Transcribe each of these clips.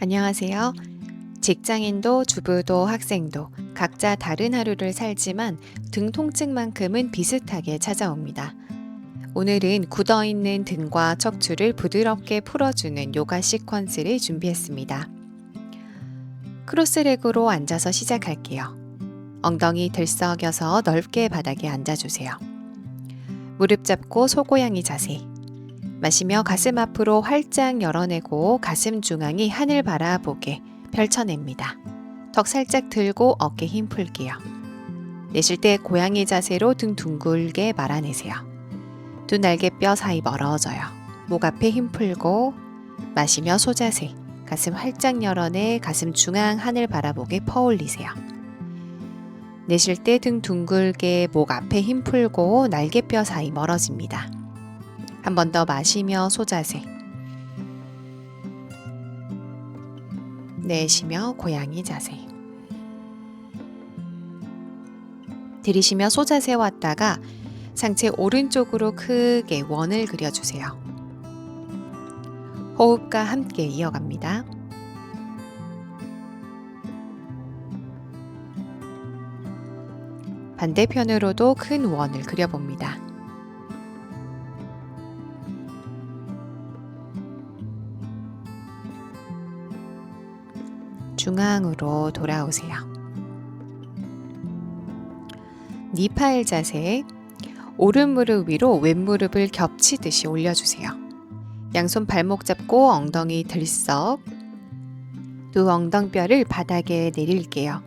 안녕하세요. 직장인도 주부도 학생도 각자 다른 하루를 살지만 등 통증만큼은 비슷하게 찾아옵니다. 오늘은 굳어 있는 등과 척추를 부드럽게 풀어주는 요가 시퀀스를 준비했습니다. 크로스레그로 앉아서 시작할게요. 엉덩이 들썩여서 넓게 바닥에 앉아주세요. 무릎 잡고 소고양이 자세. 마시며 가슴 앞으로 활짝 열어내고 가슴 중앙이 하늘 바라보게 펼쳐냅니다. 턱 살짝 들고 어깨 힘 풀게요. 내쉴 때 고양이 자세로 등 둥글게 말아내세요. 두 날개뼈 사이 멀어져요. 목 앞에 힘 풀고 마시며 소자세. 가슴 활짝 열어내 가슴 중앙 하늘 바라보게 퍼올리세요. 내쉴 때 등 둥글게 목 앞에 힘 풀고 날개뼈 사이 멀어집니다. 한 번 더 마시며 소자세. 내쉬며 고양이 자세. 들이쉬며 소자세 왔다가 상체 오른쪽으로 크게 원을 그려주세요. 호흡과 함께 이어갑니다. 반대편으로도 큰 원을 그려봅니다. 중앙으로 돌아오세요. 니파일 자세. 오른 무릎 위로 왼 무릎을 겹치듯이 올려주세요. 양손 발목 잡고 엉덩이 들썩. 두 엉덩뼈를 바닥에 내릴게요.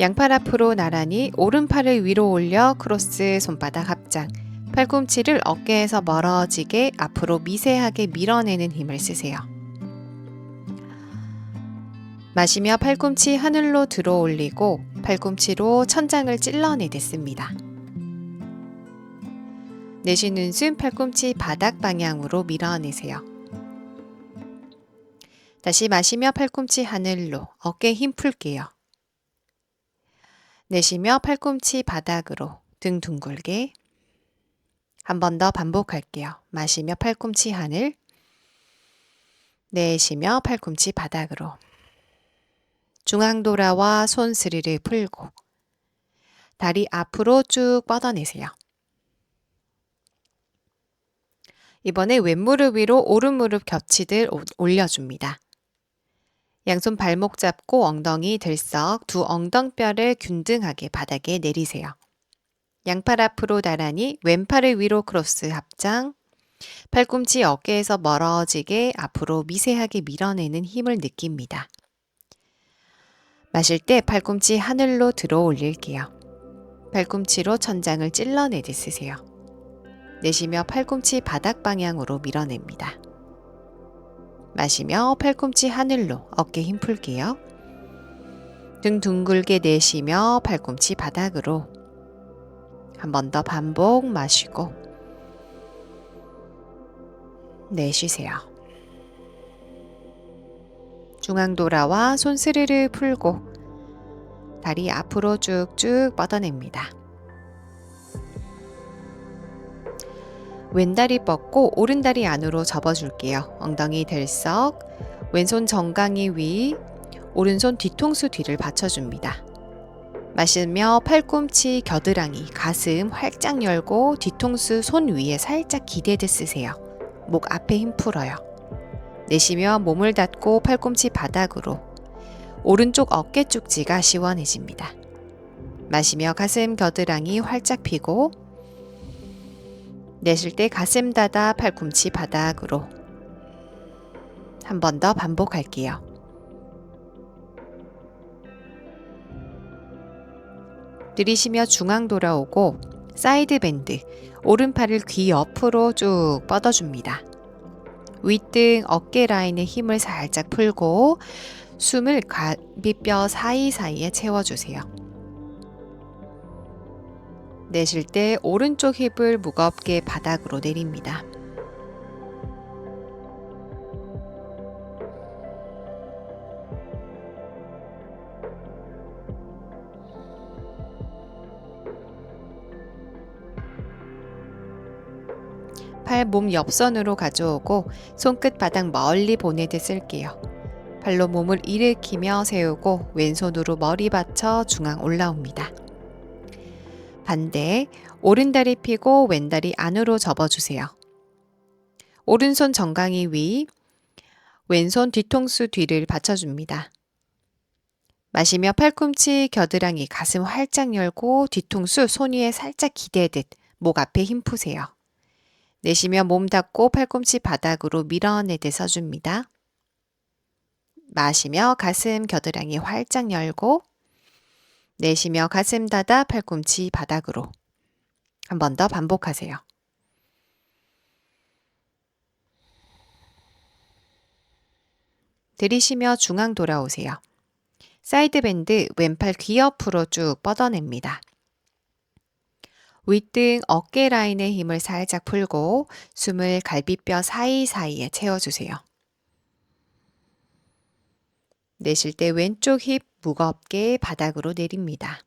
양팔 앞으로 나란히 오른팔을 위로 올려 크로스 손바닥 합장. 팔꿈치를 어깨에서 멀어지게 앞으로 미세하게 밀어내는 힘을 쓰세요. 마시며 팔꿈치 하늘로 들어 올리고 팔꿈치로 천장을 찔러내댔습니다. 내쉬는 숨 팔꿈치 바닥 방향으로 밀어내세요. 다시 마시며 팔꿈치 하늘로 어깨 힘 풀게요. 내쉬며 팔꿈치 바닥으로 등 둥글게 한 번 더 반복할게요. 마시며 팔꿈치 하늘 내쉬며 팔꿈치 바닥으로 중앙 돌아와 손 스리를 풀고 다리 앞으로 쭉 뻗어내세요. 이번에 왼무릎 위로 오른무릎 겹치듯 올려줍니다. 양손 발목 잡고 엉덩이 들썩 두 엉덩뼈를 균등하게 바닥에 내리세요. 양팔 앞으로 나란히 왼팔을 위로 크로스 합장 팔꿈치 어깨에서 멀어지게 앞으로 미세하게 밀어내는 힘을 느낍니다. 마실 때 팔꿈치 하늘로 들어 올릴게요. 팔꿈치로 천장을 찔러내듯 쓰세요. 내쉬며 팔꿈치 바닥 방향으로 밀어냅니다. 마시며 팔꿈치 하늘로 어깨 힘 풀게요. 등 둥글게 내쉬며 팔꿈치 바닥으로 한 번 더 반복 마시고 내쉬세요. 중앙 돌아와 손 스르르 풀고 다리 앞으로 쭉쭉 뻗어냅니다. 왼다리 뻗고 오른다리 안으로 접어줄게요. 엉덩이 들썩, 왼손 정강이 위, 오른손 뒤통수 뒤를 받쳐줍니다. 마시며 팔꿈치, 겨드랑이, 가슴 활짝 열고 뒤통수 손 위에 살짝 기대듯 쓰세요. 목 앞에 힘 풀어요. 내쉬며 몸을 닫고 팔꿈치 바닥으로 오른쪽 어깨 쪽지가 시원해집니다. 마시며 가슴 겨드랑이 활짝 피고 내쉴 때 가슴 닫아 팔꿈치 바닥으로 한 번 더 반복할게요. 들이쉬며 중앙 돌아오고 사이드 밴드 오른팔을 귀 옆으로 쭉 뻗어줍니다. 윗등 어깨 라인에 힘을 살짝 풀고 숨을 갈비뼈 사이사이에 채워주세요. 내쉴 때 오른쪽 힙을 무겁게 바닥으로 내립니다. 팔팔몸 옆선으로 가져오고 손끝 바닥 멀리 보내듯 쓸게요. 발로 몸을 일으키며 세우고 왼손으로 머리 받쳐 중앙 올라옵니다. 반대, 오른다리 펴고 왼다리 안으로 접어주세요. 오른손 정강이 위, 왼손 뒤통수 뒤를 받쳐줍니다. 마시며 팔꿈치, 겨드랑이, 가슴 활짝 열고 뒤통수 손 위에 살짝 기대듯 목 앞에 힘 푸세요. 내쉬며 몸 닫고 팔꿈치 바닥으로 밀어내듯 써줍니다. 마시며 가슴, 겨드랑이 활짝 열고 내쉬며 가슴 닫아 팔꿈치 바닥으로 한 번 더 반복하세요. 들이쉬며 중앙 돌아오세요. 사이드 밴드 왼팔 귀 옆으로 쭉 뻗어냅니다. 윗등 어깨 라인의 힘을 살짝 풀고 숨을 갈비뼈 사이사이에 채워주세요. 내쉴 때 왼쪽 힙 무겁게 바닥으로 내립니다.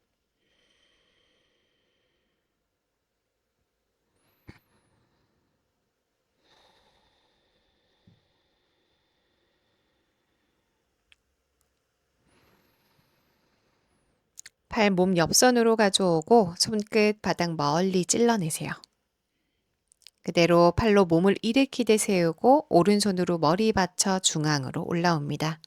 팔몸 옆선으로 가져오고 손끝 바닥 멀리 찔러내세요. 그대로 팔로 몸을 일으키듯 세우고 오른손으로 머리 받쳐 중앙으로 올라옵니다.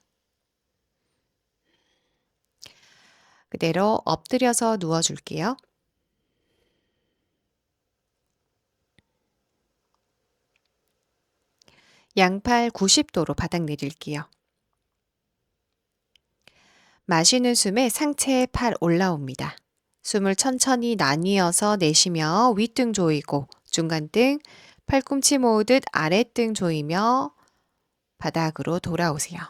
그대로 엎드려서 누워줄게요. 양팔 90도로 바닥 내릴게요. 마시는 숨에 상체에 팔 올라옵니다. 숨을 천천히 나뉘어서 내쉬며 윗등 조이고 중간등 팔꿈치 모으듯 아랫등 조이며 바닥으로 돌아오세요.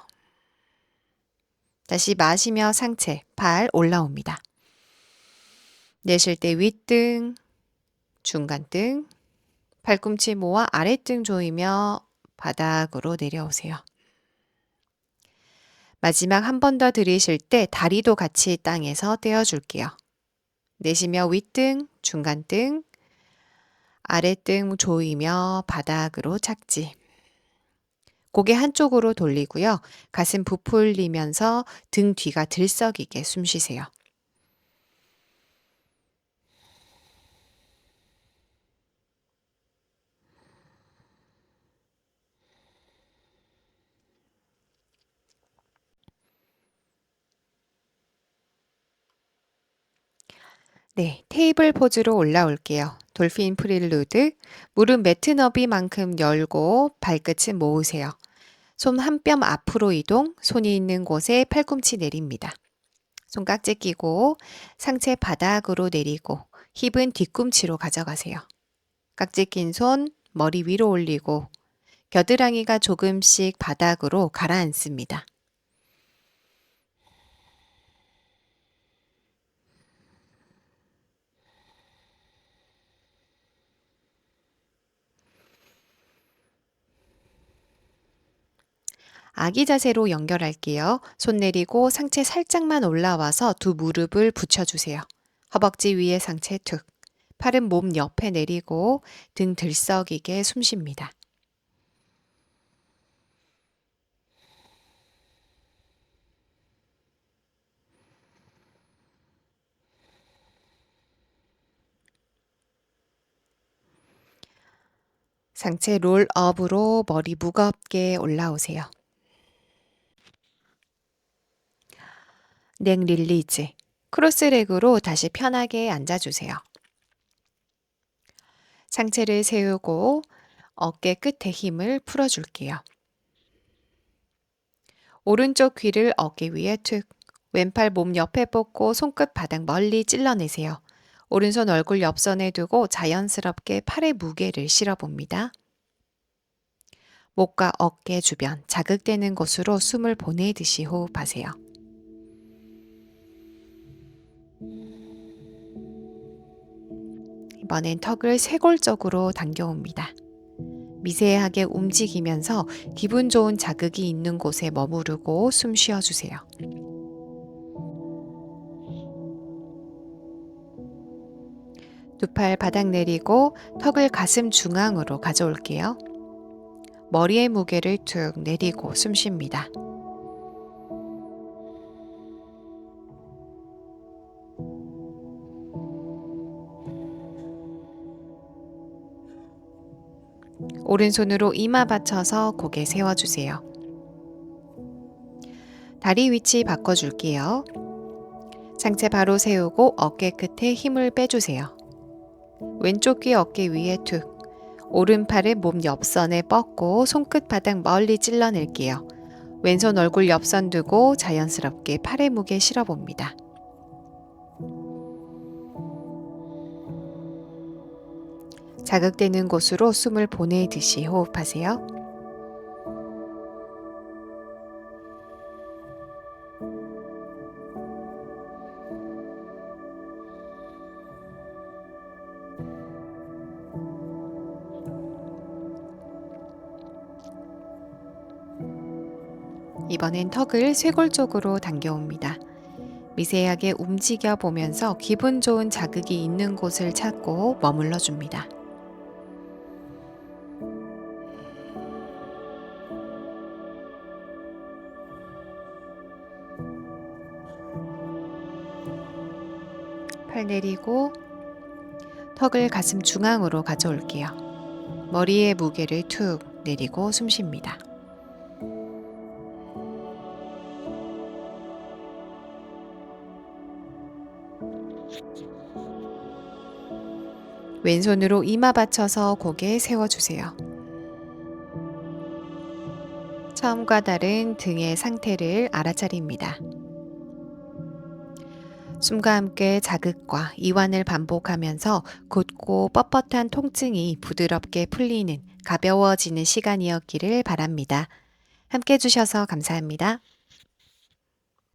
다시 마시며 상체, 팔 올라옵니다. 내쉴 때 윗등, 중간등, 팔꿈치 모아 아랫등 조이며 바닥으로 내려오세요. 마지막 한 번 더 들이쉴 때 다리도 같이 땅에서 떼어줄게요. 내쉬며 윗등, 중간등, 아랫등 조이며 바닥으로 착지. 고개 한쪽으로 돌리고요. 가슴 부풀리면서 등 뒤가 들썩이게 숨 쉬세요. 네, 테이블 포즈로 올라올게요. 돌핀 프릴루드. 무릎 매트 너비만큼 열고 발끝은 모으세요. 손 한 뼘 앞으로 이동, 손이 있는 곳에 팔꿈치 내립니다. 손깍지 끼고 상체 바닥으로 내리고 힙은 뒤꿈치로 가져가세요. 깍지 낀 손 머리 위로 올리고 겨드랑이가 조금씩 바닥으로 가라앉습니다. 아기 자세로 연결할게요. 손 내리고 상체 살짝만 올라와서 두 무릎을 붙여주세요. 허벅지 위에 상체 툭. 팔은 몸 옆에 내리고 등 들썩이게 숨 쉽니다. 상체 롤업으로 머리 무겁게 올라오세요. 넥 릴리즈. 크로스렉으로 다시 편하게 앉아주세요. 상체를 세우고 어깨 끝에 힘을 풀어줄게요. 오른쪽 귀를 어깨 위에 툭. 왼팔 몸 옆에 뻗고 손끝 바닥 멀리 찔러내세요. 오른손 얼굴 옆선에 두고 자연스럽게 팔의 무게를 실어봅니다. 목과 어깨 주변 자극되는 곳으로 숨을 보내듯이 호흡하세요. 이번엔 턱을 쇄골적으로 당겨옵니다. 미세하게 움직이면서 기분 좋은 자극이 있는 곳에 머무르고 숨 쉬어주세요. 두 팔 바닥 내리고 턱을 가슴 중앙으로 가져올게요. 머리의 무게를 툭 내리고 숨 쉽니다. 오른손으로 이마 받쳐서 고개 세워주세요. 다리 위치 바꿔줄게요. 상체 바로 세우고 어깨 끝에 힘을 빼주세요. 왼쪽 귀 어깨 위에 툭. 오른팔을 몸 옆선에 뻗고 손끝 바닥 멀리 찔러낼게요. 왼손 얼굴 옆선 두고 자연스럽게 팔의 무게 실어봅니다. 자극되는 곳으로 숨을 보내듯이 호흡하세요. 이번엔 턱을 쇄골 쪽으로 당겨옵니다. 미세하게 움직여 보면서 기분 좋은 자극이 있는 곳을 찾고 머물러 줍니다. 팔 내리고 턱을 가슴 중앙으로 가져올게요. 머리의 무게를 툭 내리고 숨 쉽니다. 왼손으로 이마 받쳐서 고개 세워주세요. 처음과 다른 등의 상태를 알아차립니다. 숨과 함께 자극과 이완을 반복하면서 곧고 뻣뻣한 통증이 부드럽게 풀리는 가벼워지는 시간이었기를 바랍니다. 함께 해주셔서 감사합니다.